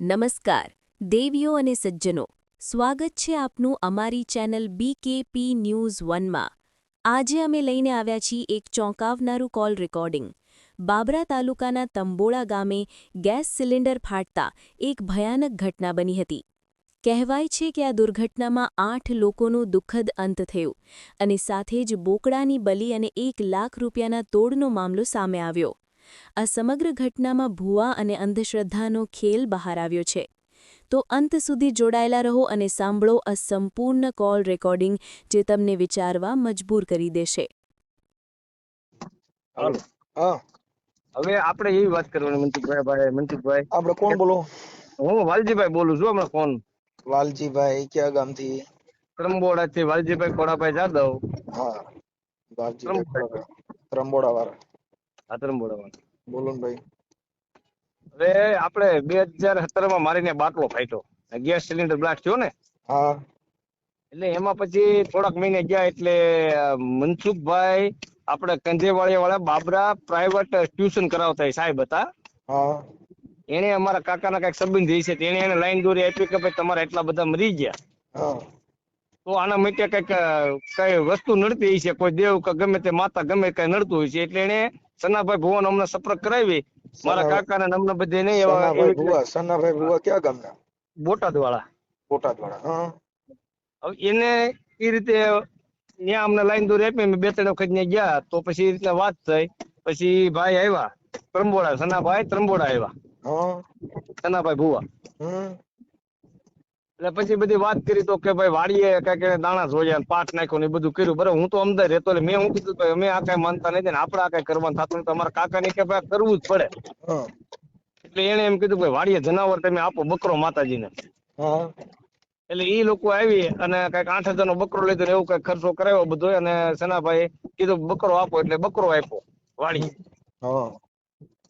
નમસ્કાર, દેવીઓ અને સજ્જનો. સ્વાગત છે આપનું અમારી ચેનલ બીકેપી ન્યૂઝ વનમાં આજે અમે લઈને આવ્યા છીએ એક ચોંકાવનારું કોલ રેકોર્ડિંગ બાબરા તાલુકાના તંબોળા ગામે ગેસ સિલિન્ડર ફાટતા એક ભયાનક ઘટના બની હતી. કહેવાય છે કે આ દુર્ઘટનામાં આઠ લોકોનું દુઃખદ અંત થયું અને સાથે જ બોકડાની બલી અને એક લાખ રૂપિયાના તોડનો મામલો સામે આવ્યો. આ સમગ્ર ઘટનામાં ભૂવા અને અંધશ્રદ્ધાનો ખેલ બહાર આવ્યો છે. તો અંત સુધી જોડાયેલા રહો અને સાંભળો આ સંપૂર્ણ કોલ રેકોર્ડિંગ જે તમને વિચારવા મજબૂર કરી દેશે. હવે આપણે એવી વાત કરવાની મનસુખભાઈ ભાઈ મનસુખભાઈ. આપણે કોણ બોલો? હું વાલજીભાઈ બોલું છું હમણાં ફોન. વાલજીભાઈ કયા ગામથી? ત્રંબોડાથી વાલજીભાઈ કોડાભાઈ જાદવ. હા. વાલજીભાઈ ત્રંબોડા વાળા આ ત્રંબોડામાં બોલો ભાઈ. અરે આપણે બે હજાર સત્તરમાં મારીને બાટલો ફાટ્યો. ગેસ સિલિન્ડર બ્લાસ્ટ થયો ને? હા. એટલે એમાં પછી થોડાક મહિને ગયા એટલે મનસુખભાઈ આપણે કંજેવાળી વાળા બાબરા પ્રાઇવેટ ટ્યુશન કરાવતા સાહેબ હતા. હા. એને અમારા કાકાના કંઈક સંબંધ સંબંધી છે એને એને લાઈન દોરી આપી કે ભાઈ તમારા એટલા બધા મરી ગયા. તો આના માટે કંઈક કઈ વસ્તુ નડતી છે કોઈ દેવ કે ગમે તે માતા ગમે કઈ નડતું હોય છે એટલે એને સનાભાઈ ભુવન અમને સંપર્ક કરાવી. મારા કાકા ને અમને બધે નહીં એવા ભુવા સનાભાઈ ભુવા કયા ગામના? બોટાદ વાળા બોટાદ વાળા હા. હવે એને એ રીતે ત્યાં અમને લાઈન દોરી આપી અમે બે ત્રણ વખત ત્યાં ગયા તો પછી એ રીતના વાત થઈ. પછી ભાઈ આવ્યા. ત્રંબોડા સનાભાઈ ત્રંબોડા આવ્યા. હા. સનાભાઈ ભુવા. હમ. એટલે પછી બધી વાત કરી તો કે ભાઈ વાડીએ કંઈક એને દાણા જોયા પાઠ નાખ્યો ને એ બધું કર્યું. બરાબર હું તો અમદાવાદ રહેતો એટલે મેં હું કીધું કે અમે આ કઈ માનતા નથી ને આપણે આ કઈ કરવાનું થતું નથી. તમારા કાકા ને કે ભાઈ કરવું જ પડે. એટલે એને એમ કીધું કે વાડીએ જનાવર તમે આપો બકરો માતાજીને. એટલે ઈ લોકો આવી અને કંઈક આઠ હજાર નો બકરો લીધો ને એવું કંઈક ખર્ચો કરાવ્યો બધો. અને સનાભાઈ કીધું બકરો આપો એટલે બકરો આપ્યો વાડી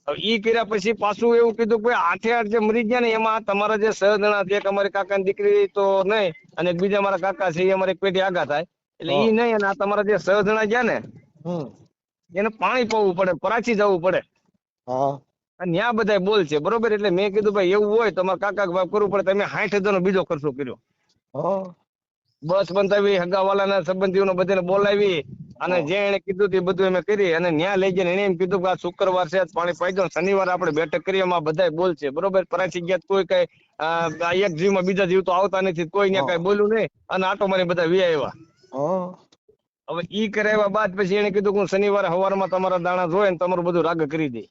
ઈ કર્યા પછી પાછું એવું કીધું કે આઠે આઠ જે મરી ગયા ને એમાં તમારા જે સહ જણા છે અમારી કાકાની દીકરી તો નહીં અને બીજા મારા કાકા છે એ અમારી પેઢી આગા થાય. એટલે ઈ નહીં અને આ તમારા જે સહ જણા ગયા ને એને પાણી પાવું પડે પરાચી જવું પડે. અને ત્યાં બધા બોલ છે બરોબર? એટલે મેં કીધું ભાઈ એવું હોય તો અમારા કાકા બાપ કરવું પડે તમે સાઠ હજાર નો બીજો ખર્ચો કર્યો. બસ બંધાવી હગાવાલાના સંબંધીઓને બધાને બોલાવી અને જે એને કીધું તે બધું અમે કરી અને ન્યા લઈ જઈને એને એમ કીધું કે આ શુક્રવાર છે પાણી પાઈ દો શનિવારે આપણે બેઠક કરીએ એમાં બધા બોલ છે. બરોબર? પરાચી ગયા કોઈ કઈ એક જીવ જીવમાં બીજા જીવ તો આવતા નથી કોઈ ને કઈ બોલ્યું નહીં અને આટો મારી બધા વી આવ્યા હવે ઈ કરાવ્યા બાદ પછી એને કીધું કે હું શનિવારે સવારમાં તમારા દાણા જોઈ ને તમારું બધું રાગ કરી દે.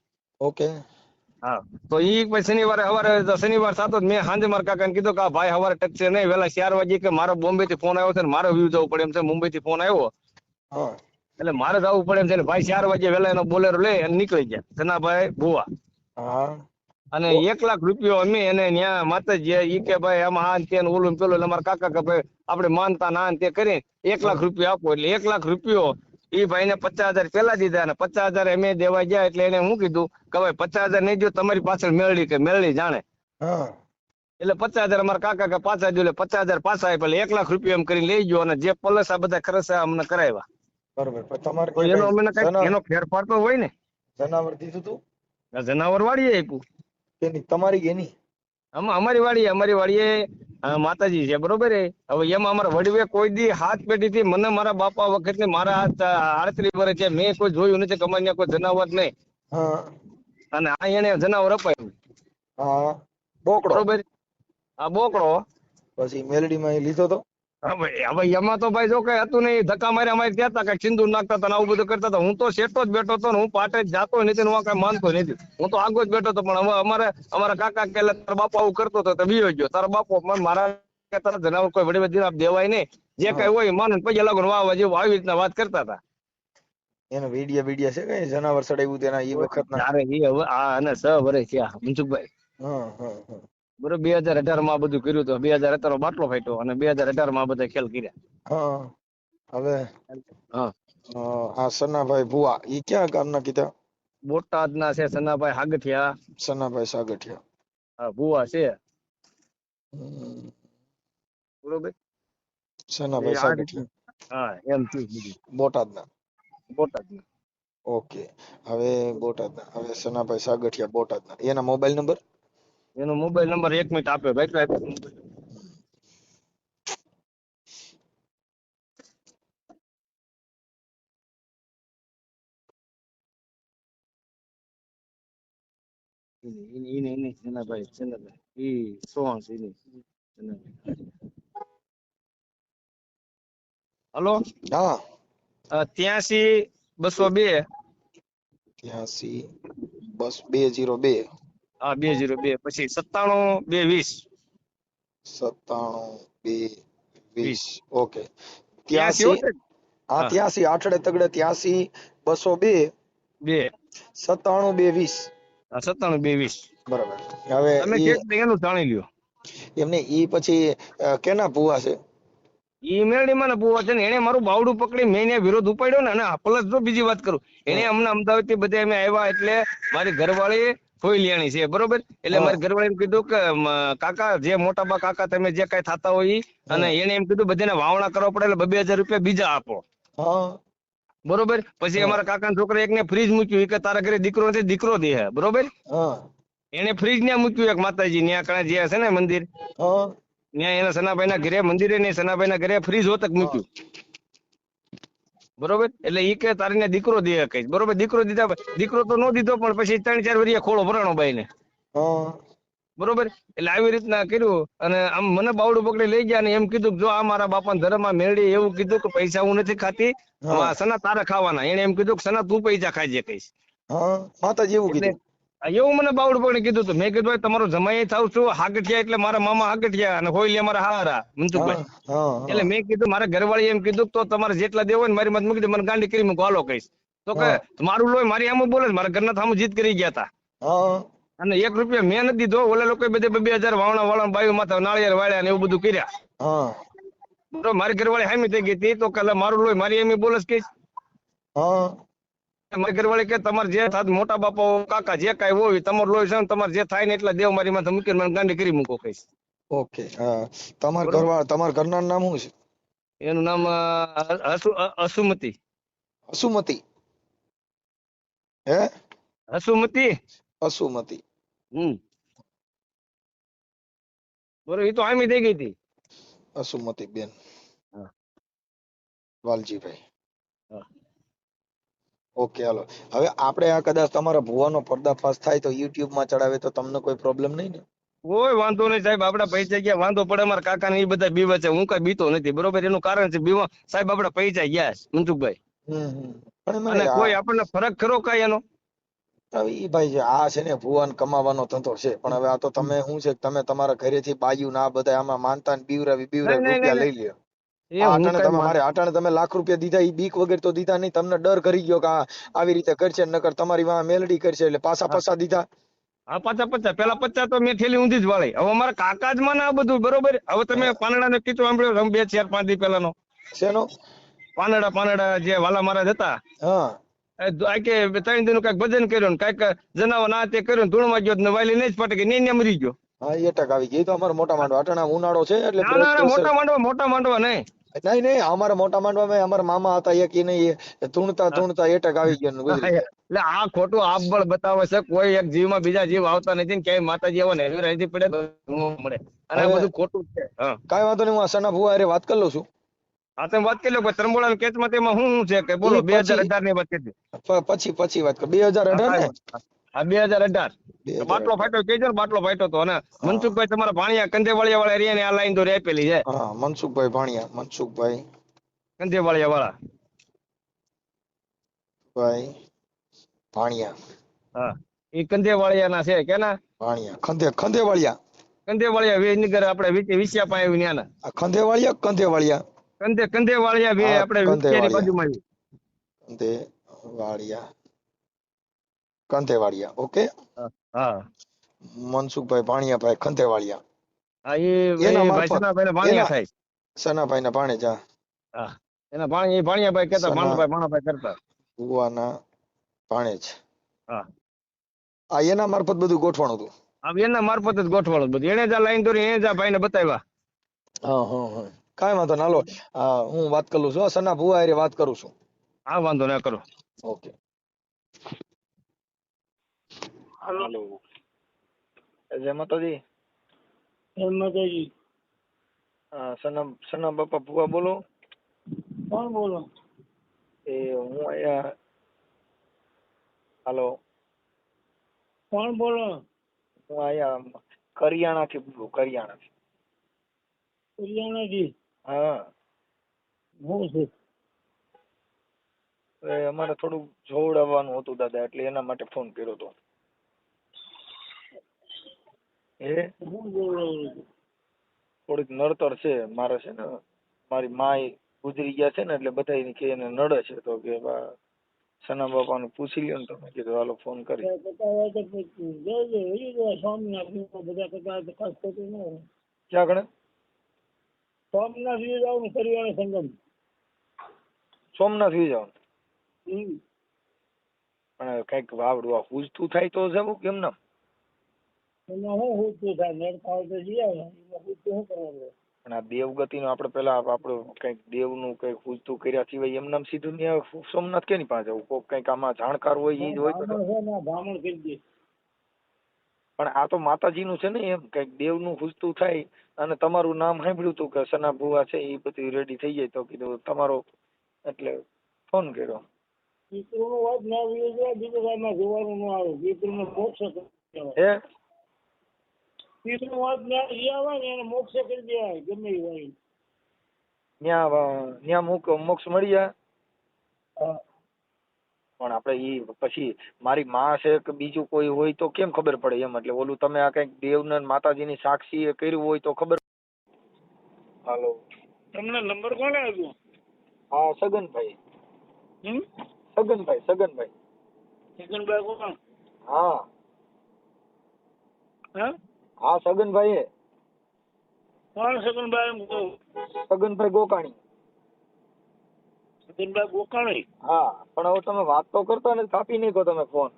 ઓકે. હા. તો ઈ પછી શનિવારે સવારે શનિવાર સાતો જ મેં સાંજે મારા કાકાને કીધું કે આ ભાઈ સવારે ટકશે નહીં વેલા ચાર વાગે કે મારો બોમ્બે થી ફોન આવ્યો છે ને મારે વ્યૂ જવું પડે એમ છે મુંબઈ થી ફોન આવ્યો. એટલે મારે જવું પડે એમ છે ભાઈ ચાર વાગે વેલા એનો બોલેરો લે અને નીકળી ગયા. ધનાભાઈ ભુવા. અને એક લાખ રૂપિયો અમે એને ન્યા માતાજી ઈ કે ભાઈ આમાં આ તે ઓલું પેલું અમારા કાકા કે ભાઈ આપણે માનતા ના તે કરી એક લાખ રૂપિયા આપો. એટલે એક લાખ રૂપિયો ઈ ભાઈને પચાસ હજાર પેલા દીધા અને પચાસ હજાર અમે દેવા ગયા એટલે એને હું કીધું કે ભાઈ પચાસ હજાર નહીં જો તમારી પાછળ મેળવી કે મેળવી જાણે. એટલે પચાસ હજાર અમારા કાકા કે પાછા દો એટલે પચાસ હજાર પાછા આપ્યા. એટલે એક લાખ રૂપિયા એમ કરીને લઈ ગયો અને જે પલસ આ બધા ખર્ચા અમને કરાવ્યા. બરોબર. પણ તમારે તો એનો અમને કઈ એનો ફેરફાર તો હોય ને. જનાવર દીધું તું? જનાવર વાળીએ આપ્યું. એની તમારી એની? આમાં અમારી વાડીએ અમારી વાડીએ માતાજી છે બરોબર હવે એમાં અમારા વડવે કોઈ દી હાથ પેટી થી મને મારા બાપા વખત મારા હાથ આડત્રીસ વર્ષ છે મેં કોઈ જોયું નથી કે કોઈ જનાવર નહીં. અને આ એને જનાવર અપાયું. હા. બોકડો. બરોબર? આ બોકડો. પછી મેલડી માં લીધો તો? હવે એમાં તો ભાઈ જો કઈ હતું નહીં ધક્કા માર્યા અમારે ત્યાં હતા કઈ સિંદૂર નાખતા હતા આવું બધું કરતા હતા. હું તો શેઠો જ બેઠો હતો ને હું પાટે જ જાતો નથી હું કઈ માનતો નથી. હું તો આગો જ બેઠો હતો પણ હવે અમારે અમારા કાકા કે તારા બાપુ આવું કરતો હતો તો બીયો ગયો. તારા બાપુ મારા તારા જનાવર કોઈ વડી વધી દેવાય નહીં. જે કઈ હોય માનું ને પૈસા લાગો ને વાહ વાહ જેવું આવી રીતના વાત કરતા હતા. એનો વિડિયા વિડિયા છે કઈ? જનાવર ચડાવ્યું તેના એ વખતના? અરે એ હવે આ અને સ વર્ષ થયા મનસુખભાઈ. હા હા. બરોબર બે હજાર અઢારમાં બધું કર્યું હતું બે હજાર અત્યારે બાટલો ફાટ્યો અને બે હજાર અઢારમાં બધા ખેલ કર્યા. હવે? હા. સનાભાઈ ભુવા એ ક્યાં ગામના કીધા? બોટાદ ના છે સનાભાઈ હાગઠિયા. સનાભાઈ સાગઠિયા. હા, ભુવા છે. બરોબર? સનાભાઈ સાગઠિયા. હા એમ થયું બધું. બોટાદના. બોટાદ ઓકે હવે બોટાદના. હવે સનાભાઈ સાગઠિયા બોટાદના. એના મોબાઈલ નંબર? એનો મોબાઈલ નંબર એક મિનિટ આપ્યો ભાઈ આપ્યો. ઈને હલો? હા. ત્યાંસી બસો બે. ત્યાંસી બસ બે જીરો બે. હા બે જીરો બે પછી સત્તાણું બે વીસ. સત્તાણું બે વીસ. ઓકે. ત્યાંસી ત્યાંસી? હો હા. આઠડે તગડે ત્યાંસી બસો બે. બે. સત્તાણું બે વીસ. સત્તાણું બે વીસ. બરાબર. હવે તમે એનું જાણી લ્યો. એમને ઈ પછી કેના પુવા છે? ઈ મેરડીમાં પુવા છે ને એને મારું બાવડું પકડી મેં વિરોધ ઉપાડ્યો ને અને પ્લસ જો બીજી વાત કરું એને અમને અમદાવાદથી બધા અમે આવ્યા એટલે મારી ઘરવાળી ફોઈલિયાણી છે બરોબર? એટલે મારે મારી કીધું કે કાકા જે મોટા બા કાકા તમે જે કઈ થતા હોય અને એને એમ કીધું બધાને વાવણા કરવા પડે એટલે બે હજાર રૂપિયા બીજા આપો. બરોબર? પછી અમારા કાકાના છોકરા એકને ફ્રીજ મૂક્યું કે તારા ઘરે દીકરો નથી દીકરો દે હે બરોબર? એને ફ્રીજ ને મૂક્યું એક માતાજી ત્યાં કણે જે છે ને મંદિર. ત્યાં એના સનાભાઈ ના ઘરે મંદિરે ને સનાભાઈ ના ઘરે ફ્રીજ હોતક મૂક્યું. બરોબર? એટલે ઈ કે તારીને દીકરો દે કઈ બરોબર? દીકરો દીધા દીકરો તો નો દીધો પણ પછી ત્રણ ચાર વરિયા ખોળો ભરાણો બાઈ ને બરોબર? એટલે આવી રીતના કર્યું અને આમ મને બાવડું પકડી લઈ ગયા અને એમ કીધું કે જો આ મારા બાપા ધર્મમાં મેળવી એવું કીધું કે પૈસા હું નથી ખાતી સના તારે ખાવાના. એને એમ કીધું કે સના તું પૈસા ખાજે કઈશ હા માતાજી એવું કીધું. એવું મને બાવડ પણ કીધું હતું મેં કીધું ભાઈ તમારો જમાઈ થાવ છું. હાગઠિયા એટલે મારા મામા હાગઠિયા અને હોઈલી મારા હારા. મનસુખભાઈ. એટલે મેં કીધું મારા ઘરવાળી એમ કીધું તો તમારે જેટલા દેવો ને મારી મત મૂકી દે. મને ગાંડી કરી મૂકો હાલો કહીશ. તો કે મારું લોહી મારી આમ બોલે મારા ઘરના થામું જીત કરી ગયા હતા અને એક રૂપિયા મેં નથી દીધો. ઓલા લોકો બધે બે હજાર વાવણા વાળા બાયું માથા નાળિયેર વાળ્યા ને એવું બધું કર્યા. બરોબર મારી ઘરવાળી હામી થઈ ગઈ હતી. તો કાલે મારું લોહી મારી એમ બોલે છે ઘરવાળી કે તમારે જે થાત મોટા બાપા કાકા જે કાઈ હોય તમારું લોહી છે તમારે જે થાય ને એટલા દેવ મારી માથે મૂકીને મને ગાંડી કરી મૂકો કહીશ. ઓકે તમાર ઘરવાળ તમાર ઘરવાળા ઘરના નામ શું છે? એનું નામ અ, હસુ અ, હસુમતી. અસુમતી હે? અસુમતી અસુમતી હમ. બરોબર એ તો આમી થઈ ગઈ હતી. અસુમતી બેન. હા. વાલજીભાઈ. હા. ઓકે હાલો. હવે આપણે આ કદાચ તમારા ભુવાનો પર્દાફાશ થાય તો માં ચડાવે તો તમને કોઈ પ્રોબ્લેમ નહીં ને? કોઈ વાંધો નહીં સાહેબ આપડા પૈસા ગયા વાંધો પડે મારા કાકા ને એ બધા બીવે છે હું કઈ બીતો નથી બરોબર? એનું કારણ છે બીવા. સાહેબ આપડા પૈસા ગયા મનસુખભાઈ અને કોઈ આપણને ફરક ખરો કઈ એનો? હવે ઈ ભાઈ આ છે ને ભુવન કમાવાનો ધંધો છે પણ હવે આ તો તમે શું છે તમે તમારા ઘરેથી બાયું ના બધા આમાં માનતા ને બીવરાવી બીવરાવી રૂપિયા લઈ લ્યો. એ આ હું અટાણે કઈ તમે મારે અટાણે તમે લાખ રૂપિયા દીધા ઈ બીક વગર તો દીધા નહીં. તમને ડર કરી ગયો કે આવી રીતે કરશે નકર તમારી વાં મેલડી કરશે એટલે પાછા. દીધા. હા પચાસ પચાસ પેલા પચાસ તો મેં થેલી ઊંધી જ વાળી. હવે અમારા કાકા જ માને આ બધું બરોબર? હવે તમે પાનડા ને કીધું સાંભળ્યો? બે ચાર પાંચ દી પેલાનો શેનો? પાનડા પાનડા જે વાલા મહારાજ હતા. હા. કે ત્રણ દિન કંઈક ભજન કર્યું ને કંઈક જનાવર ના તે કર્યું ધૂણ ધૂળમાં ગયો ને વાલી નહીં જ પટકે ને મરી ગયો. હા એ ટક આવી ગઈ. તો અમારો મોટા માંડવા. અટાણા ઉનાળો છે એટલે ના ના ના મોટા માંડવા મોટા માંડવા નહીં. નહીં નહીં અમારા મોટા માંડવામાં અમારા મામા હતા એક એને ધૂણતા ધૂણતા એ આવી ગયો. એટલે આ ખોટું આપબળ બતાવે છે કોઈ એક જીવમાં બીજા જીવ આવતા નથી ને ક્યાંય માતાજી આવો ને નથી પડે મળે. અને આ બધું ખોટું છે હા. વાંધો નહીં હું આ સના ભુવા હારે વાત કરી લઉં છું. તમે વાત કરી લો કે ત્રંબોળા કેસમાં તેમાં શું છે કે બોલો બે હજાર અઢારની વાત કરી પછી પછી વાત કર. બે હજાર અઢાર ને? હા બે હજાર અઢાર. બાટલો ફાટ્યો કેજો ને બાટલો ફાટ્યો હતો અને મનસુખભાઈ તમારા ભાણિયા કંધેવાળિયા વાળા રહ્યા ને આ લાઈન તો રેપેલી છે. હા મનસુખભાઈ ભાણિયા મનસુખભાઈ. કંધેવાળિયા વાળા ભાઈ ભાણિયા. હા એ કંધેવાળિયા ના છે કેના? ભાણિયા ખંધે ખંધેવાળિયા. કંધેવાળિયા વેજનગર આપણે વિચ- પાસે આવ્યું ન્યાના આ ખંધેવાળિયા કંધેવાળિયા? કંધે કંધેવાળિયા વે આપણે કંધેવાળિયા. બાજુમાં આવ્યું. કંધેવાળિયા. કંધેવાળિયા ઓકે હા મનસુખભાઈ ભાણિયાભાઈ ખંધેવાળિયા હા એ એના ભાણિયા થાય. સનાભાઈ ના ભાણેજા હા એના ભાણિયા એ ભાણિયાભાઈ કહેતા સના- ભાણભાઈ ભાણાભાઈ કરતા. ભુવાના ભાણેજ હા. આ એના મારફત બધું ગોઠવાનું હતું? આમ એના મારફત જ ગોઠવાનું બધું. એને જ આ લાઈન દોરી એને જ આ ભાઈને બતાવ્યા. હા હા હા. કાંઈ વાંધો ના હાલો. હું વાત કરું છું. સના ભુવા વાત કરું છું. હા વાંધો ના કરો. Okay hello. જય માતાજી જય માતાજી અ, સના સના બાપા ભુવા બોલો. કોણ બોલો? એ હું અહીંયા હાલો. કોણ બોલો? હું અહીંયા કરિયાણાથી બોલું કરિયાણાથી. થી હા. હું છે? એ અમારે થોડું જોવડાવવાનું હતું દાદા એટલે એના માટે ફોન કર્યો હતો એ હું થોડીક નડતર છે મારે છે ને મારી માય ગુજરી ગયા છે ને એટલે બધા એને કે એને નડે છે તો કે બા સના બાપાને પૂછી લ્યો ને તમે કીધું હાલો ફોન કરી. ક્યાં ગણે? સોમનાથ વી જાવ પરિવાર સંગમ. સોમનાથ વી જાવ પણ કંઈક વાવડું આ પૂછતું થાય તો જવું કેમ ના એમાં હું હુતું થાય નડતા હોય તો જઈ આવે એમાં હુતું શું કરવાનું પણ આ દેવગતિ નું આપણે પેલા આપણું કંઈક દેવનું કંઈક પૂછતું કર્યા સિવાય એમ નામ સીધું ત્યાં સોમનાથ કેની પાસે જવું કોક કંઈક આમાં જાણકાર હોય ઈ જ હોય તો બ્રાહ્મણ ને કરી દે. પણ આ તો માતાજીનું છે ને એમ કંઈક દેવનું પૂછતું થાય અને તમારું નામ સાંભળ્યું હતું કે સના ભુવા છે એ બધું રેડી થઈ જાય તો કીધું તમારો એટલે ફોન કર્યો. દીકરીનું વાત ના જોવાનું ન આવે. દીકરીનો મોક્ષ હે? દીકરીનું વાત ના ઈ આવે ને એને મોક્ષ કરી દેવાય ગમે એ હોય. ત્યાં ત્યાં મોક્ષ મળી જાય. પણ આપણે ઈ પછી મારી માં છે કે બીજું કોઈ હોય તો કેમ ખબર પડે એમ? એટલે ઓલું તમે આ કંઈક દેવને ને માતાજીની સાક્ષી એ કર્યું હોય તો ખબર હાલો. તમને નંબર કોને આપ્યો? હા સગનભાઈ. હમ? સગનભાઈ સગનભાઈ. સગનભાઈ કોણ? હા. હા? હા સગનભાઈ એ કોણ સગનભાઈ સગનભાઈ ગોકાણી. સગનભાઈ ગોકાણી? હા પણ હવે તમે વાત તો કરતા ને કાપી નહીં તમે ફોન.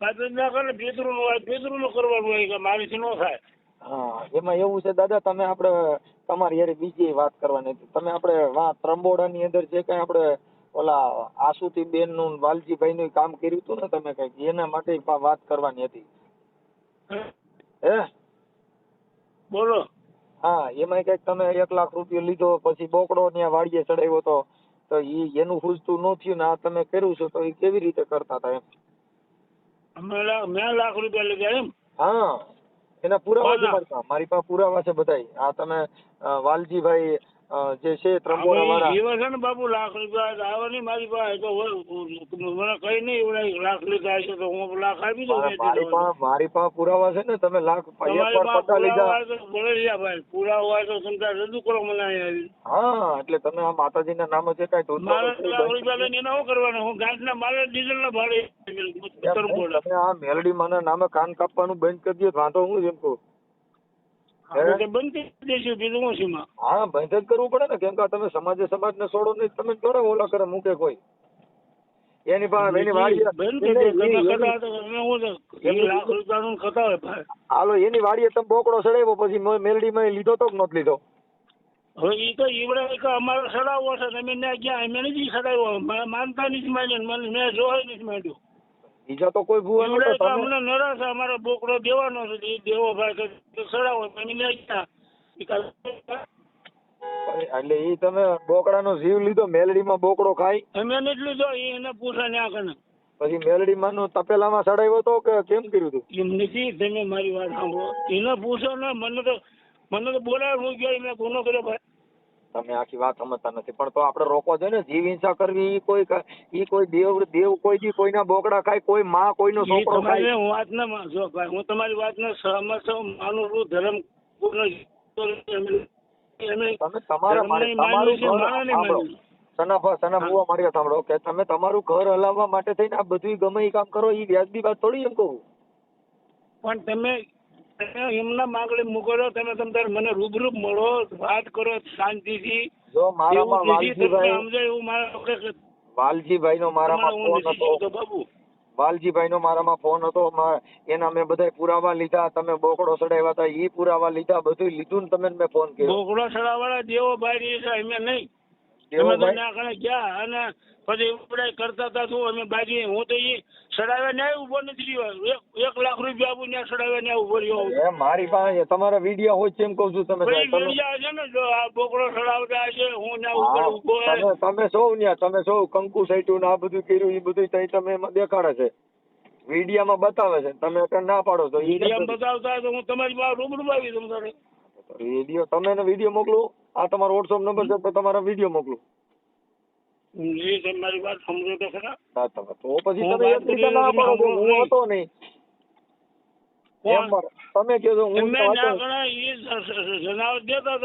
કાપી ના કરે પિતૃનું હોય પિતૃનું કરવાનું હોય કે મારીથી નો થાય. હા એમાં એવું છે દાદા તમે આપણે તમારી હારે બીજી વાત કરવાની હતી. તમે આપણે વા ત્રંબોડાની અંદર જે કઈ આપણે ઓલા આસુતી બેનનું વાલજીભાઈ નું કામ કર્યું હતું ને તમે કંઈક એના માટે વાત કરવાની હતી. હે? બોલો. હા એમાં કંઈક તમે એક લાખ રૂપિયો લીધો પછી બોકડો ત્યાં વાડીએ ચડાવ્યો તો તો ઈ એનું પૂછતું ન થયું ને આ તમે કર્યું છે તો એ કેવી રીતે કરતા હતા એમ? મેં લાખ રૂપિયા લીધા એમ? હા એના પુરાવા છે મારી પાસે મારી પાસે પુરાવા છે બધાય. આ તમે વાલજીભાઈ જે છે ત્રંબોડા વાળા. એવા છે ને બાપુ લાખ રૂપિયા આવે નહીં મારી પાસે તો મને કઈ નહીં લાખ લીધા છે તો હું લાખ આપી દઉં મારી પાસે મારી પાસે પુરાવા છે ને તમે લાખ પટ્ટા લીધા ભાઈ પુરાવા તો તમે રજૂ કરો મને આવી હા એટલે તમે આ માતાજીના નામે છે કઈ ધોધ મારે લાખ રૂપિયા લઈને એને શું કરવાનું? હું ગાંઠના મારે ડીઝલ ના ભાડે આ મેલડી માના નામે કાન કાપવાનું બંધ કરી દો તો વાંધો હું એમ કહું? બંધ કરી બીજું હા બંધ જ કરવું પડે ને કેમ કે તમે સમાજે સમાજને છોડો નહીં તમે થોડા ઓલા કરે મૂકે કોઈ. એની પાસે એની વાડીએ કરી હાલો એની વાડીએ તમે બોકડો ચડાવ્યો પછી મેલડી માં લીધો તો નહોતો લીધો? હવે એ તો ઈવડે કે અમારે સડાવવો છે તમે ત્યાં ગયા અમે નથી સડાવ્યો માનતા નથી માંડ્યો મેં જોઈ નથી માંડ્યો. બીજા તો કોઈ ભૂવા નતો તમે અમને નરા છે અમારે બોકડો દેવાનો છે એ દેવો ભાઈ કે સડાવો તમે લઈ ગયા. એટલે એ તમે બોકડાનો જીવ લીધો મેલડીમાં બોકડો ખાઈ? અમે નથી લીધો એ એને પૂછા ને આગળ પછી મેલડીમાં નું તપેલામાં સડાવ્યો તો કે કેમ કર્યું તું? એમ નથી તમે મારી વાત સાંભળો. એને પૂછો ને મને તો મને તો બોલાવે હું ગયો મેં ગુનો કર્યો ભાઈ. તમે આખી વાત સમજતા નથી. પણ તો આપણે રોકો જોઈએ ને જીવ હિંસા કરવી ઈ કોઈ ઈ કોઈ દેવ દેવ કોઈ દી કોઈના બોકડા ખાય કોઈ માં કોઈનો છોકરો ખાય. હું વાત ના માનજો ભાઈ હું તમારી વાતને સહમત છું માનું છું ધર્મ તમે તમારા તમારું ઘર મારાને સાંભળો. માન્યું. સના સના બુવા મારી સાંભળો કે તમે તમારું ઘર હલાવવા માટે થઈને આ બધું ગમે એ કામ કરો ઈ વ્યાજબી વાત થોડી એમ કહું. પણ તમે તમે એમના માગણી મોકલો તમે તમ મને રૂબરૂ મળો વાત કરો શાંતિથી. જો મારામાં વાલજીભાઈ એવું મારા વાલજીભાઈ નો મારામાં ફોન હતો. બાબુ. વાલજીભાઈ નો મારામાં ફોન હતો એના મેં બધા પુરાવા લીધા તમે બોકડો સડાવ્યા હતા એ પુરાવા લીધા બધું લીધું ને તમે મેં ફોન કર્યો. બોકડો સડાવાળા દેવો ભાઈ અમે નહીં. ના કણે ગયા અને પછી ઉપડાઈ કરતા હતા શું અમે બાજી હું તો ઈ સડાવ્યા ન્યાય ઊભો નથી રહ્યો. એક- એક લાખ રૂપિયા આપું ત્યાં સડાવ્યા ન્યાય ઊભો રહ્યો મારી પાસે તમારા વીડિયો હોય છે એમ કઉ છું તમે તમે છે ને જો આ બોકડો સડાવતા છે હું ત્યાં ઉપર ઊભો તમે સૌ તમે સૌ કંકુ સાઈટું ને આ બધું કર્યું એ બધું તઈ તમે એમાં દેખાડે છે. વિડીયામાં બતાવે છે તમે અત્યારે ના પાડો તો ઈ બતાવતા તો હું તમારી પાસે રૂબરૂ આવી દઉં તારે. વીડિયો તમે વીડિયો મોકલો. આ તમારો વોટ્સઅપ નંબર છે તો તમારા વીડિયો મોકલો. જી તમારી વાત સમજો તો ખરા. હા તમે તો પછી તમે એક રીતે ના પાડો હું હતો નહીં. તમે કહો હું તમે તો ના ઘણા ઈ જ- જ- જનાવર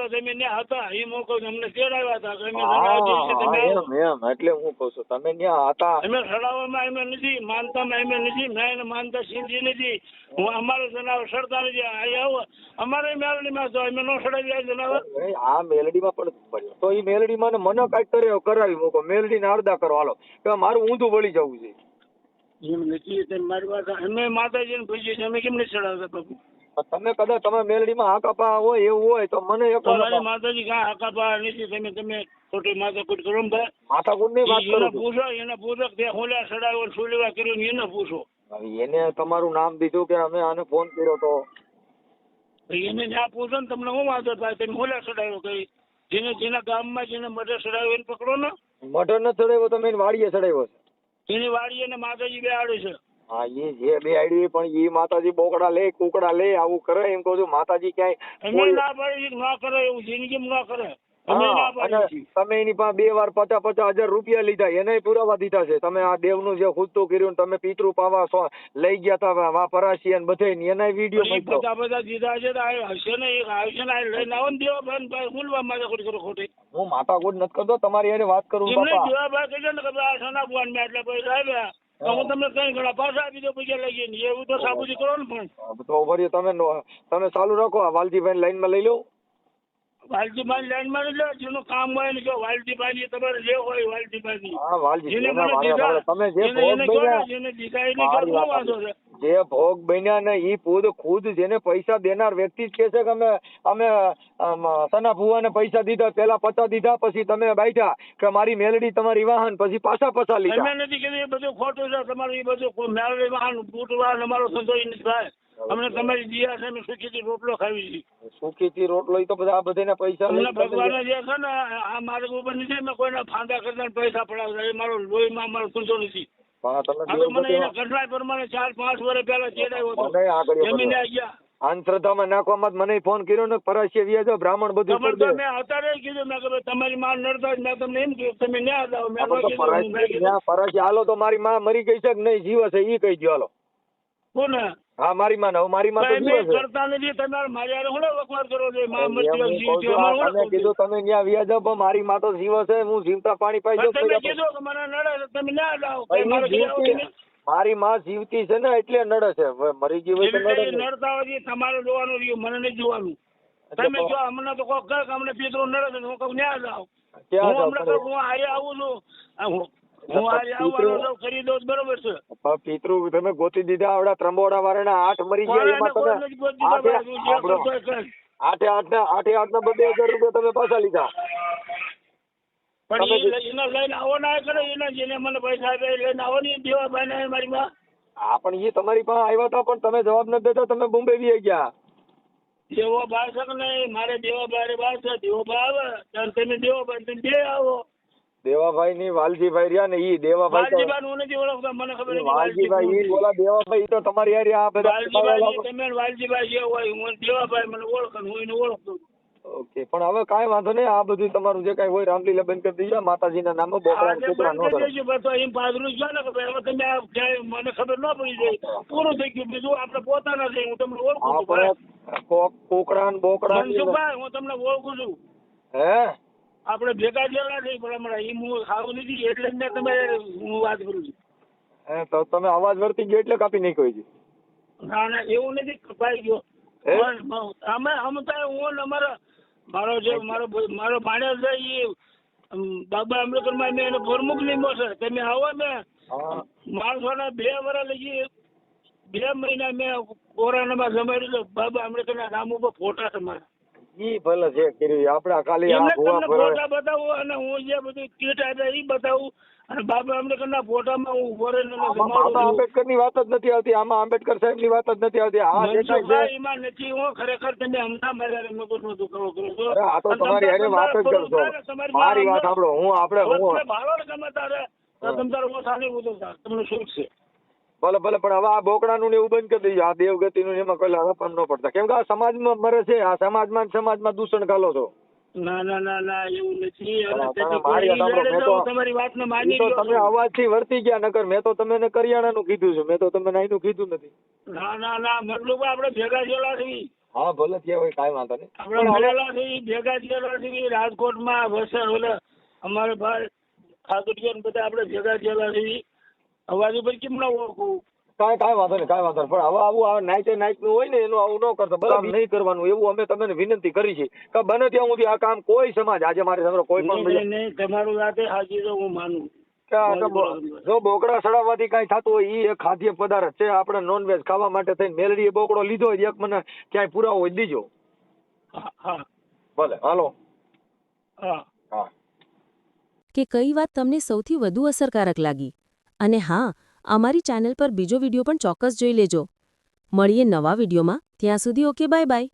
તમે ત્યાં હતા એ મોકો અમને તેડાવ્યા હતા કે અમે હા જનાવર દઈએ છીએ, તમે. એમ એમ એટલે હું કહું છું તમે ત્યાં હતા. અમે સડાવવામાં અમે નથી માનતામાં અમે નથી મેં એને માનતા સિંધી નથી. હું અમારું જનાવર સડતા નથી અહીં આવો. અમારે તો અમે નો સડાવી જનાવર આ મેલડીમાં પણ તો એ મેલડીમાં મને કાંઈક કર્યો કરાવી મૂકો. મેલડીને અડધા કરો હાલો. મારું ઊંધું વળી જવું છે. એમ નથી તે મારી વાત અમે માતાજીને પૂછીએ છીએ અમે કેમ નથી સડાવતા બાપુ? તમે કદાચ તમે મેલડીમાં હાકા પા હોય એવું હોય તો મને એક માતાજી કાંઈ હાકાપા નથી તમે તમે ખોટી માથાકૂટ કરો ને ભાઈ. માથાકૂટની વાત એને પૂછો એને પૂછો કે સડાવ્યો ને શું કર્યું એને પૂછો. એને તમારું નામ દીધું કે અમે આને ફોન કર્યો તો? એને જ્યાં પૂછો ને તમને હું વાંધો થાય? તમે હોલ્યા સડાવ્યો કઈ જેને જેના ગામમાં જેને મઢે સડાવ્યો એને પકડો ને. મઢર ન ચડાવ્યો તમે વાડીએ ચડાવ્યો છે. એની વાડી અને માતાજી બે આડે છે. હા એ જે બે આઈડી પણ એ માતાજી બોકડા લે કુકડા લે આવું કરે એમ કહું છું માતાજી ક્યાંય ના પડે ના કરે એવું જિંદગી ના કરે. તમે એની પાસે બે વાર પચાસ પચાસ હજાર રૂપિયા લીધા એને પુરાવા દીધા છે. તમે આ દેવનું જે ખુદતું કર્યું તમે પિતૃ પાવા લઈ ગયા હતા વા પરાશી અને બધે એના વીડિયો બધા બધા દીધા છે હશે ને આવશે ને લઈને આવો ને દેવા ભાઈ ભાઈ મૂલવા માટે ખોટી કરો ખોટી. હું માથાકૂટ નથી કરતો તમારી એને વાત કરું એમને બાપા. દેવા ભાઈ કહેજો ને કે આ સના ભગવાન મેં એટલે પૈસા આવ્યા હું તમને કઈ ઘણા પાછા આપી પૈસા લઈ જઈને. એવું તો સાબુજી કરો ને પણ. તો તમે તમે ચાલુ રાખો વાલજીભાઈ લાઈનમાં લઈ લો. વાલજીભાઈ લાઈનમાં એટલે જેનું કામ હોય ને જો વાલજીભાઈ તમારે જે હોય વાલજીભાઈ તમે જે ભોગ બન્યા જે ભોગ બન્યા ને ઈ ખુદ ખુદ જેને પૈસા દેનાર વ્યક્તિ જ કહે છે કે અમે અમે સના ભુવાને પૈસા દીધા પેલા પતા દીધા પછી તમે બેઠા કે મારી મેલડી તમારી વાહન પછી પાછા પાછા લીધા. મેં નથી કીધું એ બધું ખોટું છે. તમારું એ બધું મેળવી વાહન બૂટવાન અમારો સંતોષ નથી થાય અમને તમારી દિયા છે અમે સુખીથી રોટલો ખાવી છીએ સુખી થી રોટલો તો બધા આ બધાના પૈસા અમને ભગવાન જે છે ને આ માર્ગ ઉપર નથી મેં કોઈના ફાંદા કરતા પૈસા પડાવતા. એ મારો લોહીમાં મારો ધંધો નથી. તમે મને અંધશ્રદ્ધામાં નાખવામાં ફોન કર્યો ને પરાશીએ વ્યાજ બ્રાહ્મણ બધું તમારે કરી તો દે મેં અત્યારે કીધું મેં કે તમારી માં નડતા મેં તમને એમ કીધું તમે ન્યા જાઓ. મેં હાલો તો મારી માં મરી ગઈ છે કે નહીં? જીવે છે ઈ કહી દો હાલો. કોને? હા મારી માં હવે મારી માં તો જીવે છે. કરતા નથી તમારે મારી આરે હું વકવાર કરો છો માં મતલબ મરતી છે અમાર કહું જીવતી છું, હોય, આ અમારે તમે હું કીધું તમે ત્યાં વ્યાજ પણ મારી માં તો જીવે છે હું જીવતા પાણી પાઈ પણ તમે કીધું કે મને નડે તમે ના જાઓ મારે આવો મારી માં જીવતી છે ને એટલે નડે છે મરી ગઈ હોય તો નડે નડતા હોય તમારે જોવાનું રહ્યું મને નહીં જોવાનું. તમે જો અમને તો કોક કહે કે અમને પિતરો નડે છે હું કહું ન્યા જાઓ. ક્યાં હું હમણાં કહું હું હારે આવું છું. હું હું આવવાનો કરી દઉં બરોબર છે. પણ પિતૃ તમે ગોતી દીધા આવડા ત્રંબોડા વાળાના આઠ મરી ગયા એમાં તમે નથી ગોતી દીધા આઠે ભાઈ, તું જે આપણો- કરતો હોય કર. આઠે આઠ ના આઠે આઠ ના બબે હજાર રૂપિયા તમે પાછા લીધા. પણ તમે ઈ લઈ- એને લઈને આવો ના કરે એને જેને મને પૈસા આપ્યા એ લઈને આવો નહીં દેવા ભાઈ ને મારી માં. હા પણ એ તમારી પાસે આવ્યા હતા પણ તમે જવાબ નથી દેતા તમે બોમ્બે વી ગયા. દેવો ભાઈ છે કે નહીં? મારે દેવા ભાઈ બાર છે દેવો ભાઈ આવે. તમે દેવો ભાઈ તમે બે આવો. દેવાભાઈ ની વાલજીભાઈ રહ્યા ને ઈ દેવાભાઈ વાલજીભાઈ હું નથી ઓળખતો મને ખબર નથી વાલજીભાઈ ઈ બોલા દેવાભાઈ તો તમારી યાર આ બધા વાલજીભાઈ તમે વાલજીભાઈ જે હોય હું દેવાભાઈ મને ઓળખન હું એને ઓળખતો ઓકે પણ હવે કાંઈ વાંધો નહીં આ બધું તમારું જે કાંઈ હોય રામલીલા બંધ કરી દીજો માતાજીના નામે બોકડા કૂતરા બંધ નો કરી એમ પાદરું છે ને કે હવે તમે મને ખબર ન પડી જાય. પૂરું થઈ ગયું. બીજું આપણે પોતાના છે હું તમને ઓળખું છું ભાઈ. આપણે કોક કૂકડા ને બોકડા હું તમને ઓળખું છું. હે? આપણે ભેગા થયેલા છે પણ હમણાં ઈ હું ખાવું નથી એટલે જ મેં તમે હું વાત કરું છું. હે તો તમે અવાજ વર્તી ગયો એટલે કાપી નાખ્યો છે ના ના એવું નથી કપાઈ ગયો. અમે અમે તો હું અમારો મારો જે મારો મારો ભાણેજ છે એ બાબા આંબેડકરમાં મેં એનો પ્રમુખ લીમો છે તમે આવો ને માણસોને બે વર્ષ લગી બે મહિના મેં કોરોનામાં જમાડ્યું બાબા આંબેડકર ના નામ ઉપર ફોટા છે મારા. ઈ ભલે છે કર્યું આપણે ખાલી આ ભૂવા ફોટા બતાવું? અને હું જે બધું કીટ ઈ બતાવું. અને બાબા આંબેડકરના ફોટામાં હું ઊભો રહીને બાબા આંબેડકરની વાત જ નથી આવતી. આમાં આંબેડકર સાહેબની વાત જ નથી આવતી. આ દેખાય છે એમાં નથી હું. ખરેખર તમે હમણાં મારા મગજ નતું કરો છો. અરે આ તો તમારી હારે વાત જ તમારી મારી વાત સાંભળો. હું આપણે હું ને ગમે તારે તમ તારે હું સાની બોલું. તમને શું છે. ભલે ભલે પણ હવે આ બોકડાનું ને એવું બંધ કરી દેજો. આ દેવગતિનું એમાં કોઈ હરપમ ન પડતા. કેમ કે આ સમાજમાં મરે છે. આ સમાજમાં સમાજમાં દૂષણ ઘાલો છો. ના ના ના ના એવું નથી. તો- માની તમે છો. અવાજથી વર્તી ગયા નકર મેં તો તમને કરિયાણાનું કીધું છે. મેં તો તમને નાઈનું કીધું નથી. ના ના ના મતલબ આપણે ભેગા છીએ. હા ભલે ત્યાં હોય કાંઈ વાંધો નહીં. આપણે પણ હવે- ભેગા થયેલા છીએ. રાજકોટમાં વસર ઓલે અમારે ભાઈ ને બધા આપણે ભેગા થયેલા છીએ. અવાજ ઉપર કેમ ના ઓળખું? કાંઈ કાંઈ વાંધો નહીં કાંઈ વાંધો નહીં. પણ હવે આવું આ નાઈટે નું હોય ને એનું આવું ન કરતા. બરાબર? નહીં કરવાનું એવું અમે તમને વિનંતી કરી છે. કે બને ત્યાં સુધી આ કામ કોઈ સમાજ આજે મારી સામે કોઈ પણ તમારું રાતે હાજી તો હું માનું. જો બોકડા સડાવવાથી કઈ થતું હોય ઈ એક ખાદ્ય પદાર્થ છે. આપણે નોનવેજ ખાવા માટે થઈને મેલડીએ બોકડો લીધો હોય એક મને ક્યાંય પુરાવો હોય દીજો. ભલે હાલો. હા. હા. કે કઈ વાત તમને સૌથી વધુ અસરકારક લાગી? અને હા, અમારી ચેનલ પર બીજો વીડિયો પણ ચોક્કસ જોઈ લેજો. મળીએ નવા વિડીયોમાં. ત્યાં સુધી ઓકે બાય બાય